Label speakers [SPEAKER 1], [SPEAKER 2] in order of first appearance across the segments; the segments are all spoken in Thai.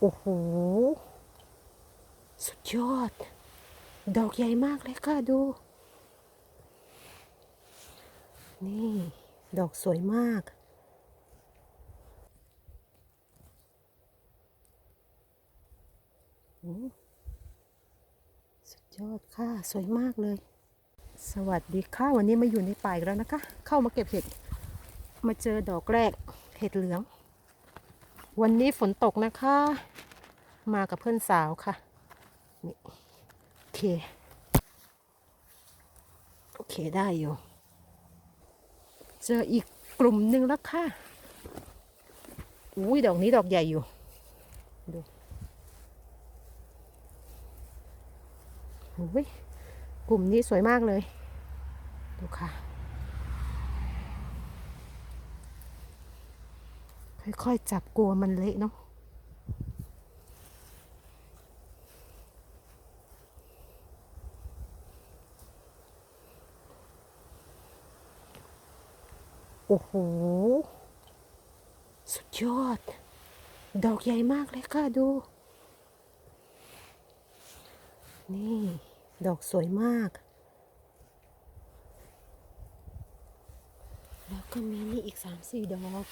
[SPEAKER 1] โอ้โห สุดยอด ดอกใหญ่มากเลยค่ะดู นี่ ดอกสวยมากโอ้สุดยอดค่ะ สวยมากเลย สวัสดีค่ะ วันนี้มาอยู่ในป่าอีกแล้วนะคะ เข้ามาเก็บเห็ด มาเจอดอกแรก เห็ดเหลือง วันนี้ฝนตกนะคะ มากับเพื่อนสาวค่ะ นี่โอเค โอเคได้อยู่ เจออีกกลุ่มหนึ่งแล้วค่ะ อุ้ยดอกนี้ดอกใหญ่อยู่ ดูอุ้ยกลุ่มนี้สวยมากเลย ดูค่ะ ค่อยๆ จับกลัวมันเละเนาะโอ้โห สุดยอด ดอกใหญ่มากเลยค่ะดู นี่ ดอกสวยมาก แล้วก็มีนี่อีกสามสี่ดอก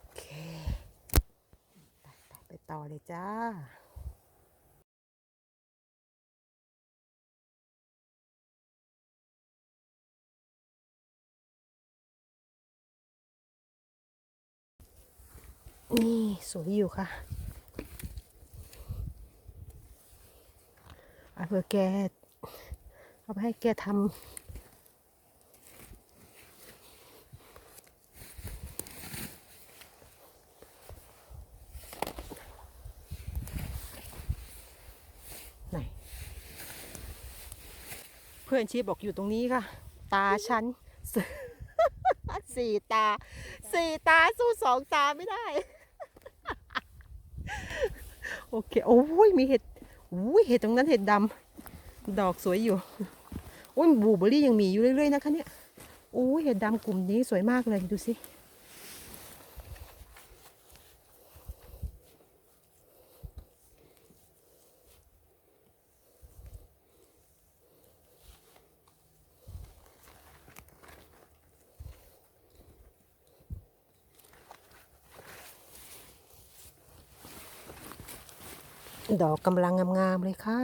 [SPEAKER 1] โอเค ไปไปไปต่อ เลยจ้านี่สวยอยู่ค่ะเอาเพื่อแกเอาไปให้แกทำ พื่อนชีบอกอยู่ตรงนี้ค่ะ ตาฉันสี่ตา สี่ตาสู้สองตาไม่ได้ โอเค โอ้ยมีเห็ดอุ้ยเห็ดตรงนั้นเห็ดดำดอกสวยอยู่โอ้ยบลูเบอร์รี่ยังมีอยู่เรื่อยๆนะคะเนี่ยโอ้ยเห็ดดำกลุ่มนี้สวยมากเลยดูสิ ดอกกำลังงามๆเลยค่ะ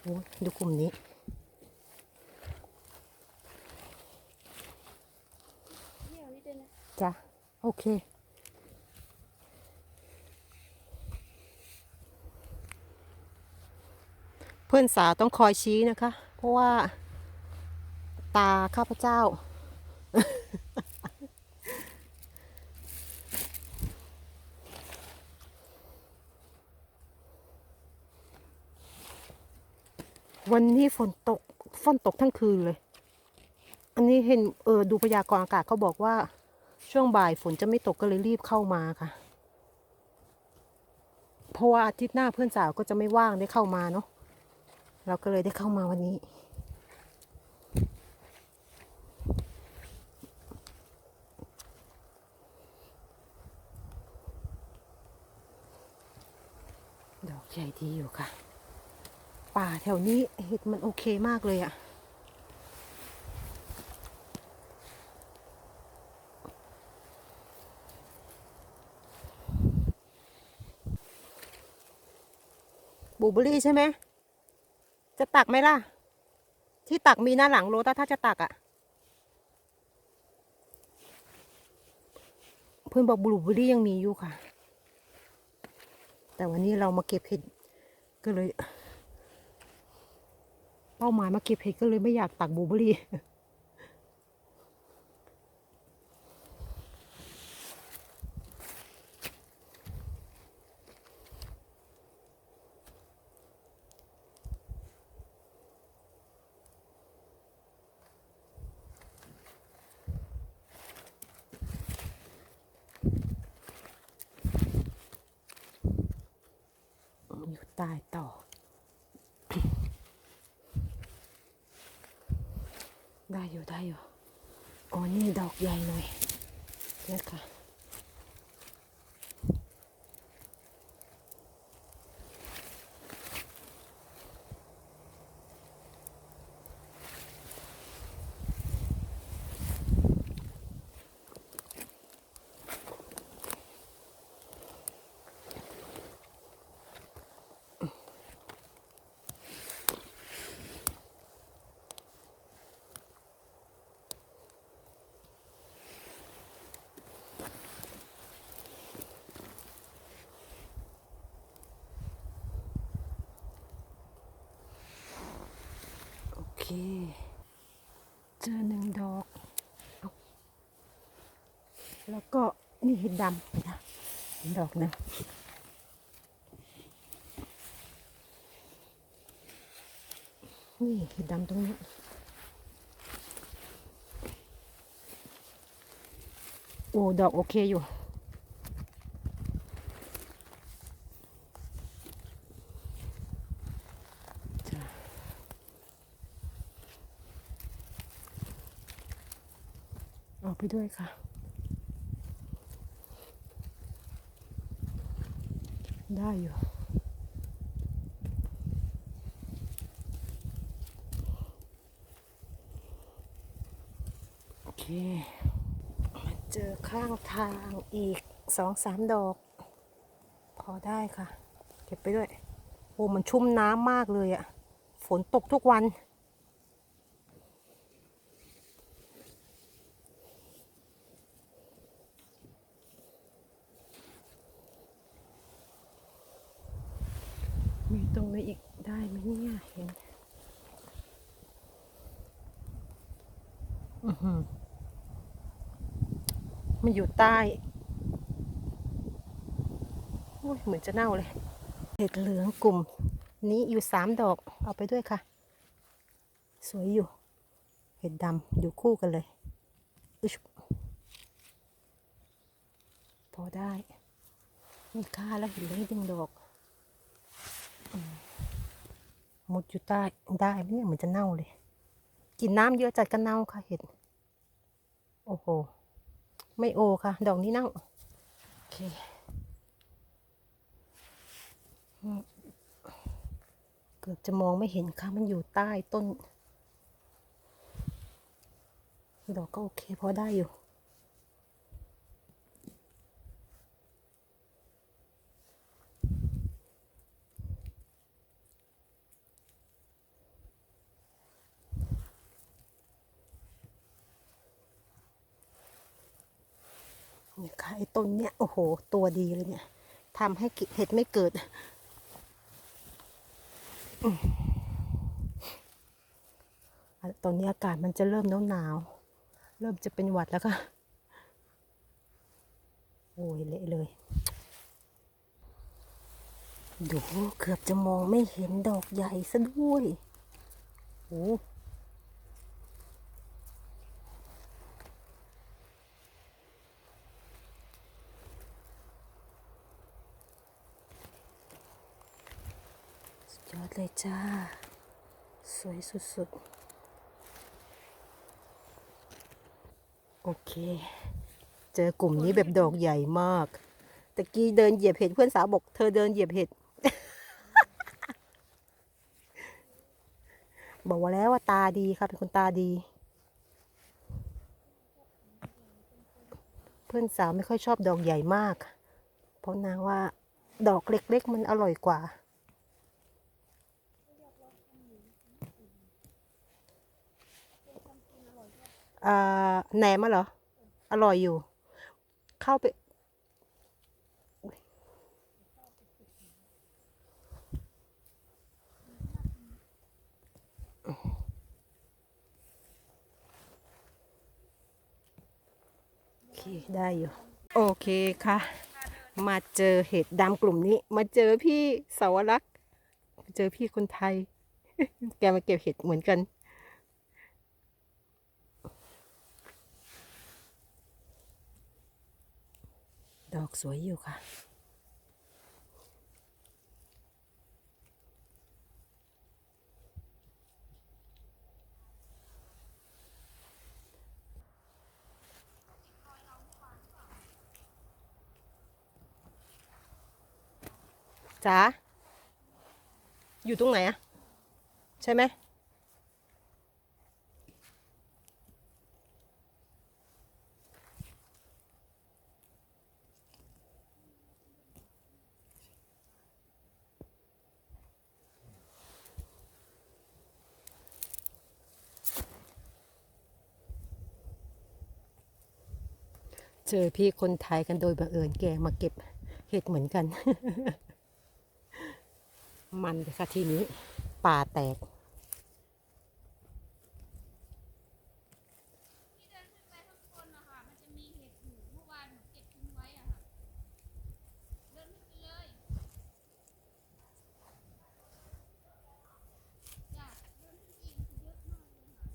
[SPEAKER 1] โอ้ดูกลุ่มนี้ จ้ะ โอเค เพื่อนสาวต้องคอยชี้นะคะ เพราะว่าตาข้าพเจ้า วันนี้ฝนตกฝนตกทั้งคืนเลย อันนี้เห็นเออดูพยากรณ์อากาศเขาบอกว่าช่วงบ่ายฝนจะไม่ตกก็เลยรีบเข้ามาค่ะ เพราะว่าอาทิตย์หน้าเพื่อนสาวก็จะไม่ว่างได้เข้ามาเนาะเราก็เลยได้เข้ามาวันนี้ ดอกใหญ่ดีอยู่ค่ะ ป่าแถวนี้เห็ดมันโอเคมากเลยอะบลูเบอรี่ใช่ไหม จะตักไหมล่ะ ที่ตักมีหน้าหลังโรถถ้าจะตักอะเพื่อนบอกบลูเบอรี่ยังมีอยู่ค่ะ แต่วันนี้เรามาเก็บเห็ดก็เลย เป้าหมายมาเก็บเห็ดก็เลยไม่อยากตักบูเบอร์รี่ ตายต่อ ได้อยู่ได้อยู่อ๋อนี่ดอกใหญ่หน่อยเนี่ยค่ะ เค เจอหนึ่งดอก แล้วก็นี่เห็ดดำนะดอกหนึงนี่เห็ดดำตรงนี้โอ้ดอกโอเคอยู่ จ้ะ เอา ไปด้วยค่ะ ได้อยู่โอเคมาเจอข้างทางอีกสองสามดอก พอได้ค่ะ เก็บไปด้วย โอ้มันชุ่มน้ำมากเลยอะฝนตกทุกวัน มีตรงนี้อีกได้ไหมเนี่ยเห็นมันอยู่ใต้เหมือนจะเน่าเลย เห็ดเหลืองกลุ่ม นี้อยู่สามดอกเอาไปด้วยค่ะ สวยอยู่ เห็ดดำอยู่คู่กันเลยอุ๊ยพอได้ มีค่าแล้วเห็นเลยดึงดอก มุดอยู่ใต้ได้ไหมเนี่ยเหมือนจะเน่าเลย กินน้ำเยอะจัดก็เน่าค่ะเห็ดโอ้โห ไม่โอค่ะ ดอกนี้เน่า โอเคเกือบจะมองไม่เห็นค่ะ มันอยู่ใต้ต้น ดอกก็โอเคพอได้อยู่ นี่ยค่ะไอ้ต้นเนี่ยโอ้โห ตัวดีเลยเนี่ยทำให้เห็ดไม่เกิดอตอนนี้อากาศมันจะเริ่มหนาวหนาวๆเริ่มจะเป็นหวัดแล้วค่ะโอ้ยเละเลยดูเกือบจะมองไม่เห็นดอกใหญ่ซะด้วยโอ้ ยอดเลยจ้า สวยสุดๆ โอเค เจอกลุ่มนี้แบบดอกใหญ่มากตะกี้เดินเหยียบเห็ดเพื่อนสาวบอกเธอเดินเหยียบเห็ด บอกว่าแล้วว่าตาดีค่ะเป็นคนตาดี เพื่อนสาวไม่ค่อยชอบดอกใหญ่มาก เพราะนางว่าดอกเล็กๆมันอร่อยกว่า แหนมะเหรอ อร่อยอยู่ เข้าไป โอเค ได้อยู่ โอเคค่ะ มาเจอเห็ดดำกลุ่มนี้ มาเจอพี่สาวรักษ์เจอพี่คนไทย แกมาเก็บเห็ดเหมือนกัน ดอกสวยอยู่ค่ะ จ๋า อยู่ตรงไหนอะใช่ไหม เจอพี่คนไทยกันโดยบังเอิญแกมาเก็บเห็ดเหมือนกัน มันเลยค่ะทีนี้ป่าแตก
[SPEAKER 2] ที่เดินขึ้นไปข้างบนนะคะมันจะมีเห็ดอยู่เมื่อวานหนูเก็บทิ้งไว้อะค่ะ เดินขึ้นไปเลยอยากเดินขึ้นอีกมันเยอะมากเลยค่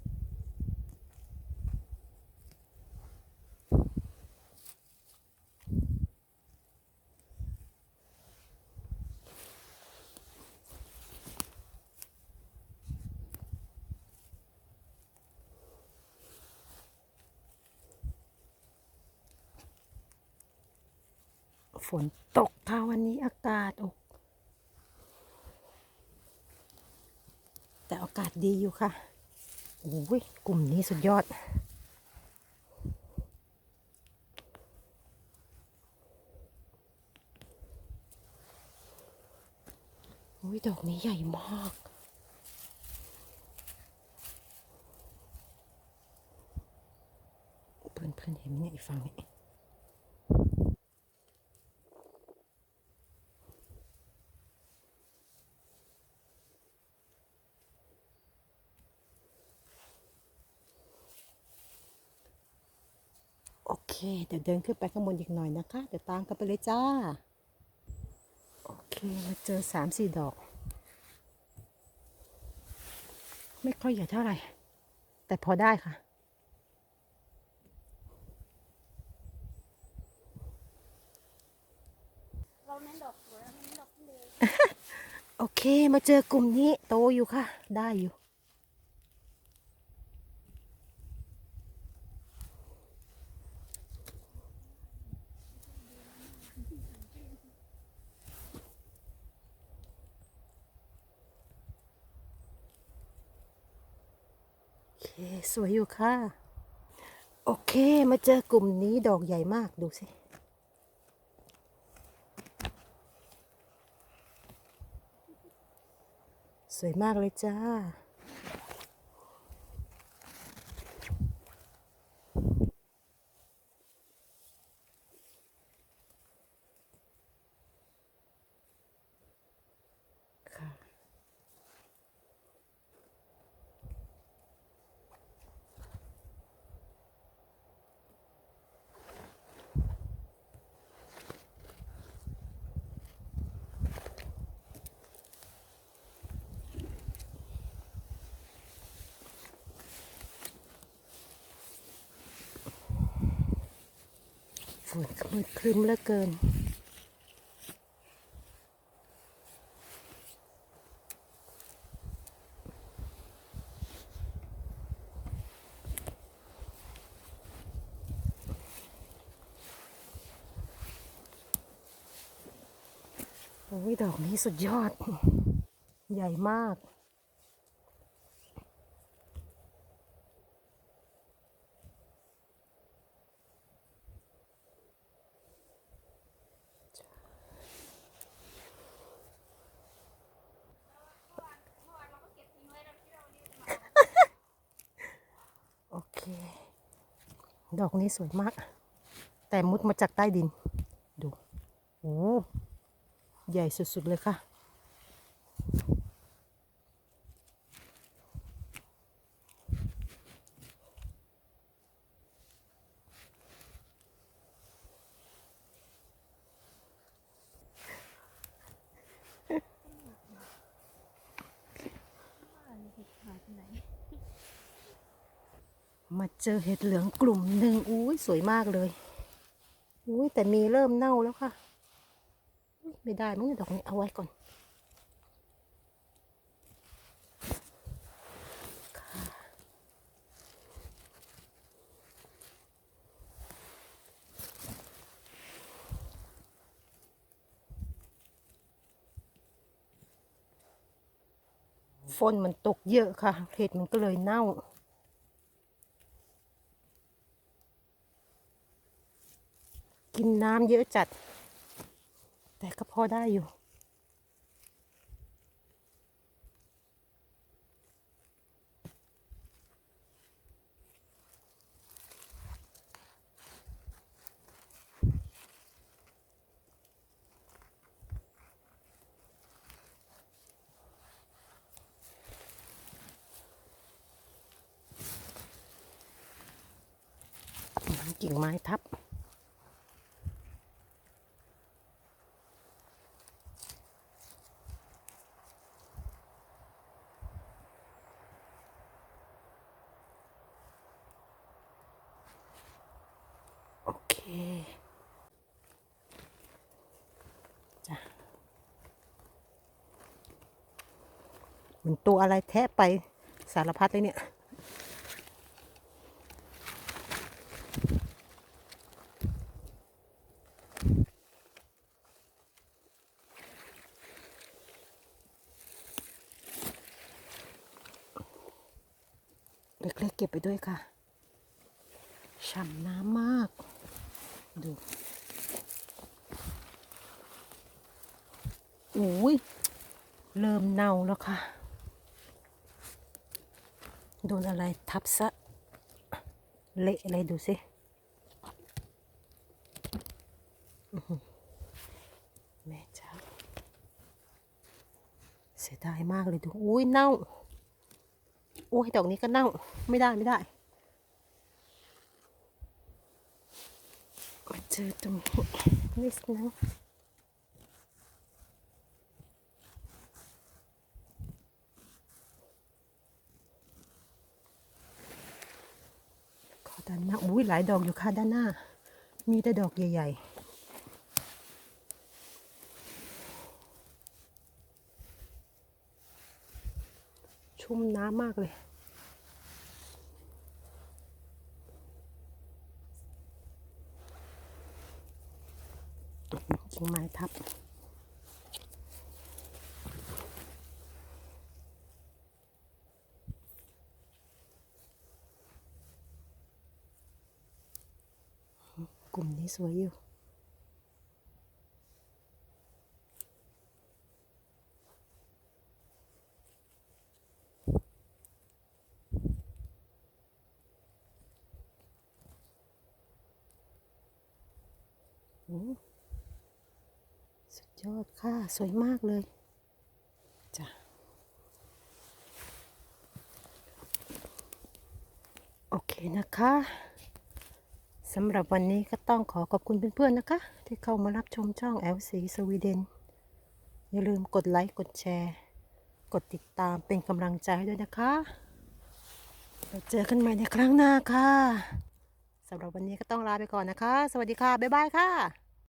[SPEAKER 2] ะ
[SPEAKER 1] ฝนตกค่ะวันนี้อากาศโอ้แต่อากาศดีอยู่ค่ะ โอ้ย กลุ่มนี้สุดยอด โอ้ย ดอกนี้ใหญ่มากเพื่อนเพื่อนๆเห็นไหมเนี่ยอีกฝั่งนี้ โอเค เดี๋ยวเดินขึ้นไปข้างบนอีกหน่อยนะคะ เดี๋ยวตามกันไปเลยจ้า โอเคมาเจอสามสี่ดอก ไม่ค่อยใหญ่เท่าไหร่ แต่พอได้ค่ะ
[SPEAKER 2] เราเน้นดอกสวยเราเน้นดอกทะเล
[SPEAKER 1] โอเค มาเจอกลุ่มนี้โตอยู่ค่ะ ได้อยู่ สวยอยู่ค่ะ โอเค มาเจอกลุ่มนี้ดอกใหญ่มากดูสิ สวยมากเลยจ้า ฝนมืดครึ้มเหลือเกิน โอ้ยดอกนี้สุดยอด ใหญ่มาก
[SPEAKER 2] เมื่อวานเมื่อวานเราก็เก็บทิ้งไว้เราที่เรานี่มา
[SPEAKER 1] โอเค ดอกนี้สวยมาก แต่มุดมาจากใต้ดิน ดู โอ้ ใหญ่สุดๆเลยค่ะ มาเจอเห็ดเหลืองกลุ่มหนึ่งอุ้ยสวยมากเลยอุ้ยแต่มีเริ่มเน่าแล้วค่ะ ไม่ได้มั้งดอกนี้เอาไว้ก่อนฝนมันตกเยอะค่ะ เห็ดมันก็เลยเน่า กินน้ำเยอะจัด แต่ก็พอได้อยู่ กิ่งไม้ทับ โอเค จ้ะเห มือนตัวอะไรแทะไปสารพัดเลยเนี่ยเล็กๆเก็บไปด้วยค่ะ ฉ่ำน้ำมาก ดูโอ้ย เริ่มเน่าแล้วค่ะ โด นอะไรทับซะ เละอะไรดูสิแม่เจ้าเสียดายมากเลยดูอุ้ยเน่าโอ้ยดอกนี้ก็เน่าไม่ได้ไม่ได้มาเจอตรงนี้นิดนึงขอด้าน หลายดอกอยู่ค่ะด้านหน้า มีแต่ดอกใหญ่ๆชุ่มน้ำมากเลย กิ่งไม้ทับ กลุ่มนี้ สวยอยู่ สุดยอดค่ะ สวยมากเลยจ้ะโอเคนะคะำหรับวันนี้ก็ต้องขอขอบคุณเพื่อนๆนะคะ ที่เข้ามารับชมช่องแอลซีสวีเดน อย่าลืมกดไลค์กดแชร์ กดติดตามเป็นกำลังใจให้ด้วยนะคะเราเจอกันใหม่ในครั้งหน้าค่ะสำหรับวันนี้ก็ต้องลาไปก่อนนะคะ สวัสดีค่ะ บ๊ายบายค่ะ